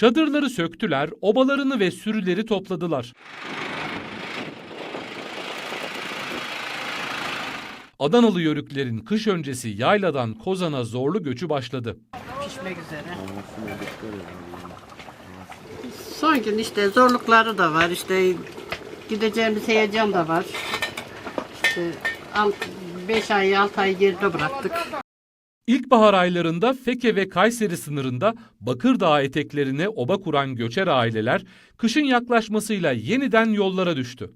Çadırları söktüler, obalarını ve sürüleri topladılar. Adanalı yörüklerin kış öncesi yayladan Kozan'a zorlu göçü başladı. pişmek üzere. Son gün işte zorlukları da var. İşte gideceğimiz heyecan da var. İşte 5 ay 6 ay geride bıraktık. İlkbahar aylarında Feke ve Kayseri sınırında Bakırdağ eteklerine oba kuran göçer aileler kışın yaklaşmasıyla yeniden yollara düştü.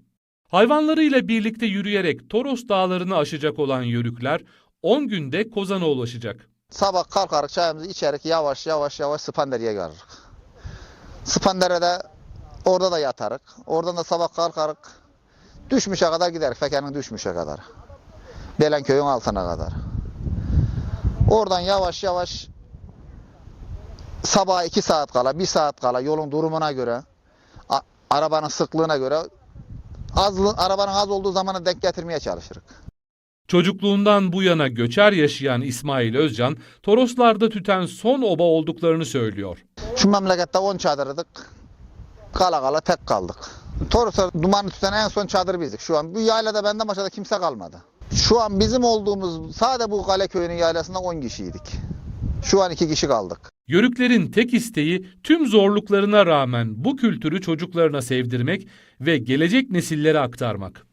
Hayvanlarıyla birlikte yürüyerek Toros dağlarını aşacak olan yörükler 10 günde Kozan'a ulaşacak. Sabah kalkarız çayımızı içerik yavaş yavaş yavaş Spandere'ye geliriz. Spandere'de orada da yatarık. Oradan da sabah kalkarık. Düşmüşe kadar giderik. Feke'nin düşmüşe kadar. Belenköy'ün altına kadar. Oradan yavaş yavaş sabah 2 saat kala, 1 saat kala yolun durumuna göre, arabanın sıklığına göre az, arabanın az olduğu zamanı denk getirmeye çalışırız. Çocukluğundan bu yana göçer yaşayan İsmail Özcan, Toroslarda tüten son oba olduklarını söylüyor. Şu memlekette 10 çadırdık. Kala kala tek kaldık. Toros'a dumanı tutan en son çadır bizdik. Şu an bu yaylada benden başka da kimse kalmadı. Şu an bizim olduğumuz sadece bu Kale Köyü'nün yaylasında 10 kişiydik. Şu an 2 kişi kaldık. Yörüklerin tek isteği tüm zorluklarına rağmen bu kültürü çocuklarına sevdirmek ve gelecek nesillere aktarmak.